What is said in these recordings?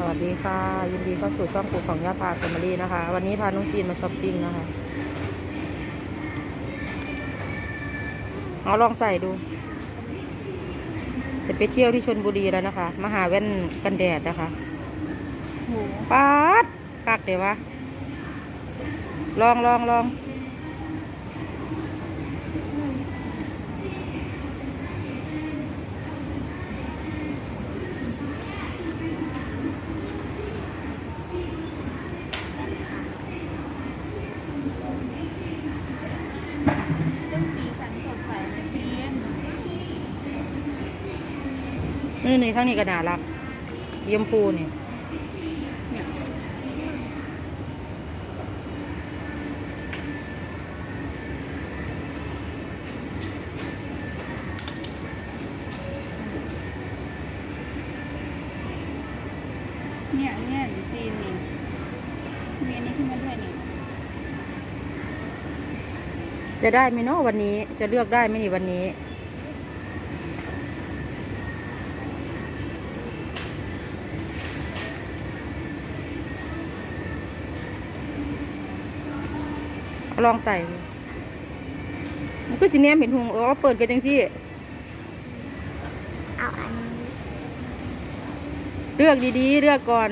สวัสดีค่ะ ยินดีเข้าสู่ช่องปลูกของย่าพาแฟมิลี่นะคะ วันนี้พาน้องจีนมาช้อปปิ้งนะคะ เอาลองใส่ดู จะไปเที่ยวที่ชนบุรีแล้วนะคะ มาหาแว่นกันแดดนะคะโหป๊าดคักเดี๋ยววะ ลองลองลองต้อง นี่นี่ทั้งนี้ก็น่ารักสีชมพูนี่เนี่ยเนี่ยเนี่ยหรือจีนนี่มีอันนี้ขึ้นมาด้วยนี่จะได้ไหมเนาะวันนี้จะเลือกได้ไหมนี่วันนี้ ลองใส่ดูมันก็สิเนี้ยเห็นหุงเออเปิดกันจังสิเอาอันนี้เลือกดีๆ เลือกก่อน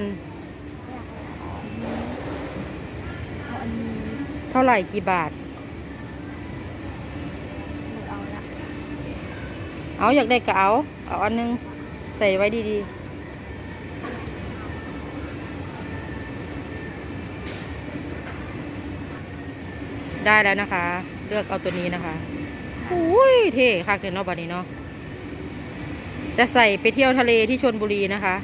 เอาอันนี้เท่าไหร่กี่บาท หนูเอาละ เอาอยากได้ก็เอา เอาอันนึง ใส่ไว้ดีๆ ได้แล้วนะคะ เลือกเอาตัวนี้นะคะอุ้ยเท่คักเลยเนาะบัดนี้เนาะจะใส่ไปเที่ยวทะเลที่ชนบุรีนะคะ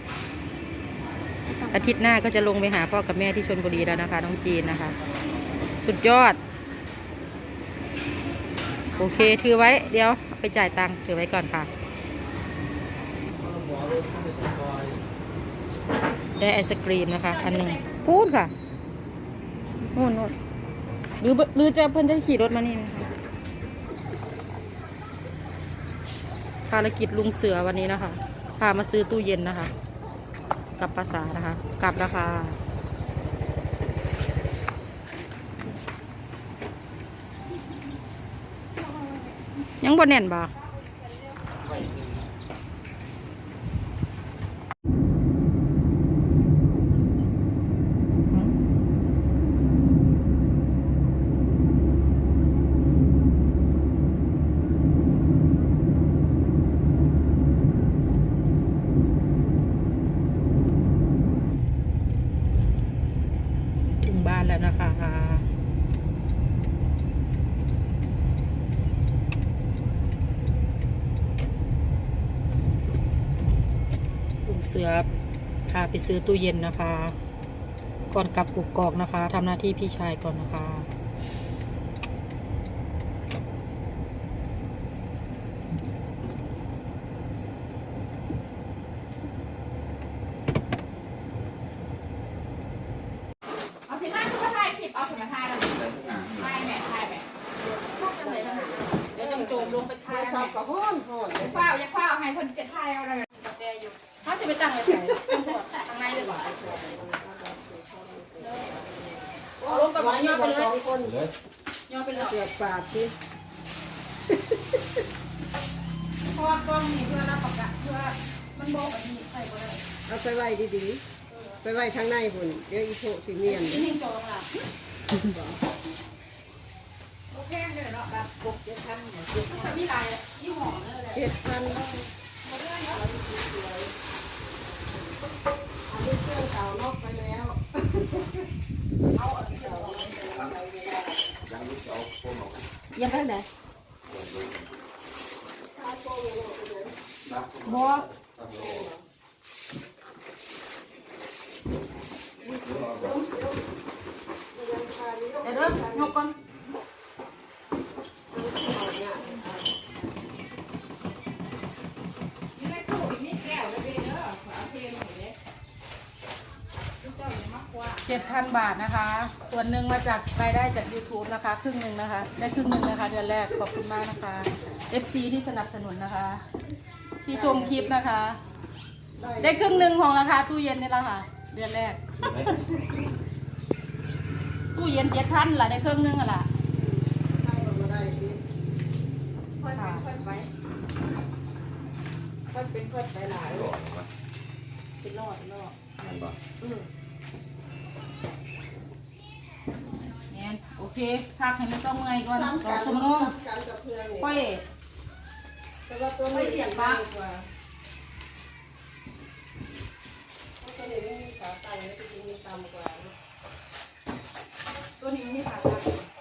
อาทิตย์หน้าก็จะลงไปหาพ่อกับแม่ที่ชนบุรีแล้วนะคะ น้องจีนนะคะ สุดยอด โอเคถือไว้เดี๋ยวไปจ่ายตังค์ถือไว้ก่อนค่ะได้ไอศกรีมนะคะ อันหนึ่งพูดค่ะนู่นนู่น หรือหรือจะเพิ่นจะขี่รถมานี่ไหมคะภารกิจลุงเสือวันนี้นะคะ พามาซื้อตู้เย็นนะคะ กับภาษานะคะ กลับราคายังบ่แน่นบ่ นะคะลุงเสือพาไปซื้อตู้เย็นนะคะ ก่อนกลับกุกกอกนะคะทำหน้าที่พี่ชายก่อนนะคะ เอาสิมาทุกถ่ายคลิป เอาสิมาถ่าแล้วถ่าแม่ถ่าแม่เดี๋ยวต้องโจมลงไปถ่ายแม่ก็ห้อนห้อนเฝ้าอย่าเฝ้าให้คนจะถ่ายเอาเลยกาแฟอยู่เขาจะไปตั้งไว้ใส่ทางในเลยบ่เอาลงกับหมอย่อไปเลยย่อไปเลยเสียบปากสิเพราะว่ากล้องนี่เพื่อรับประกันเพื่อมันโบกอันนี้ใส่บ่ได้เอาไปไว้ดีๆไปไว้ทางในบุญเดี๋ยวอีโพสิเมียนนี่ให้โจงละ โอเคเลยวเนาะแบบบกเจ็ดพันเนี่ยเจ็ดพันมีหลายยี่ห้อเลยแหละเจ็ดพันอันนี้เครื่องเก่านอกไปแล้วยังไงไหนบอเดี๋ ยวเด้อยกก่อนยังไงตู้มีแก้วแล้วเด้อเด้อเอาเทหน่อยเด้เจ้าอย่ามากกว่าเจ็ดพันบาทนะคะ ส่วนหนึ่งมาจากรายได้จาก YouTube นะคะ ครึ่งหนึ่งนะคะ ได้ครึ่งหนึ่งนะคะ เดือนแรก ขอบคุณมากนะคะ FC ที่สนับสนุนนะคะ ที่ชมคลิปนะคะ ได้ครึ่งหนึ่งของราคาตู้เย็นนี่แหละค่ะ เดือนแรก ตู้เย็นเจ็ดพันละได้เครื่องนึงอะล่ะใช่ก็บ่ได้ดิค่อยเป็นค่อยไปค่อยเป็นค่อยไปหลายหลอดวะเป็นรอดเป็นรอดมันบอกอืมแอนโอเคพักให้มันต้องเมื่อยก่อนซ้ำสกัองนชั่วโมงกันกับเพื่อนนี่ค่อยแต่ว่าตัวไม่เสี่ยงปะกว่าเพราะตัวนี้ไม่มีขาตั้งแล้วตัวนี้มีต่ำกว่า ตัวนี้มันมีขาตั้ง